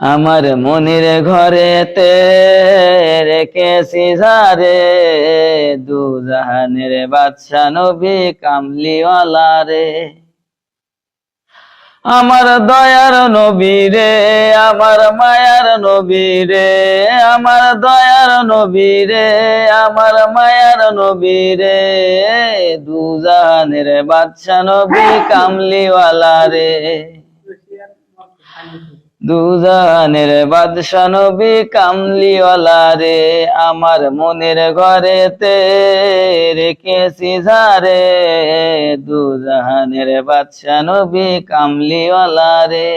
আমার মনির ঘরেতে রেখেছি ঝারে দু জাহানের বাদশা নবী কামলিওয়ালা রে আমার দয়ার নবী রে, আমার মায়ার নবী রে, আমার দয়ার নবী রে, আমার মায়ার নবী রে। দু জাহানের নবী কামলিওয়ালা রে দুজানের বাদশা নবী কামলিওয়ালা রে, আমার মনের ঘরেতে রেখেছি ঝারে দুজাহানের বাদশা নবী কামলিওয়ালা রে।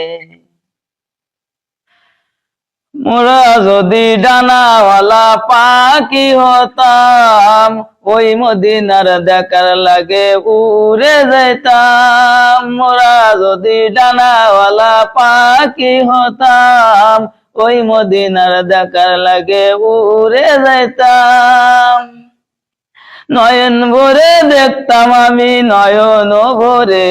মোরা যদি ডানাওয়ালা পাখি হতাম, ওই মদিনার দেখার লাগে উড়ে যাইতাম। মোরা যদি ডানাওয়ালা পাখি হতাম, ওই মদিনার দেখার লাগে উড়ে যাইতাম। নয়ন ভরে দেখতাম আমি, নয়ন ভরে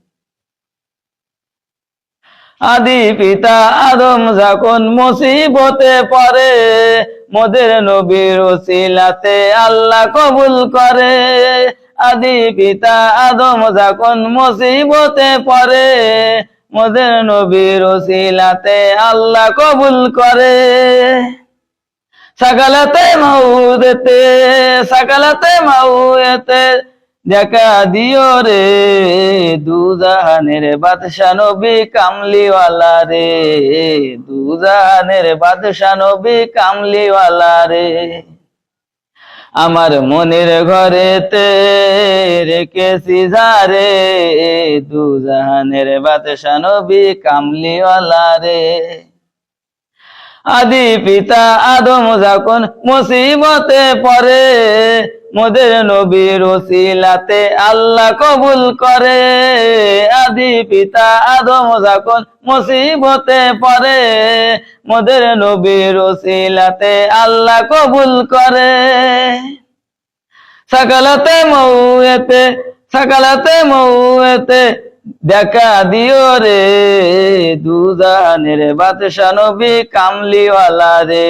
আদি পিতা আদম যখন মুসিবতে পড়ে, মোদের নবীর ওসিলাতে আল্লাহ কবুল করে। আদি পিতা আদম যখন মুসিবতে পড়ে, মোদের নবীর ওসিলাতে আল্লাহ কবুল করে। সকালতে মাউদেতে সকালতে মাউয়েতে দেখা দিও রে, দুজাহানের বাদশা নবী কামলিওয়ালা রে, দুজাহানের বাদশা নবী কামলিওয়ালা রে। আমার মনের ঘরেতে রেখেছি ঝারে দুজাহানের বাদশা নবী কামলিওয়ালা রে। আদি পিতা আদম যখন মুসিবতে পড়ে মোদের নবীর ওসিলাতে আল্লাহ কবুল করে। আদি পিতা আদম যখন মুসিবতে পড়ে, মোদের নবীর ওসিলাতে আল্লাহ কবুল করে। সকালতে মৌয়েতে সকালতে মৌয়েতে দেখা দিও রে দুজাহানের বাদশা নবী কামলিওয়ালা রে।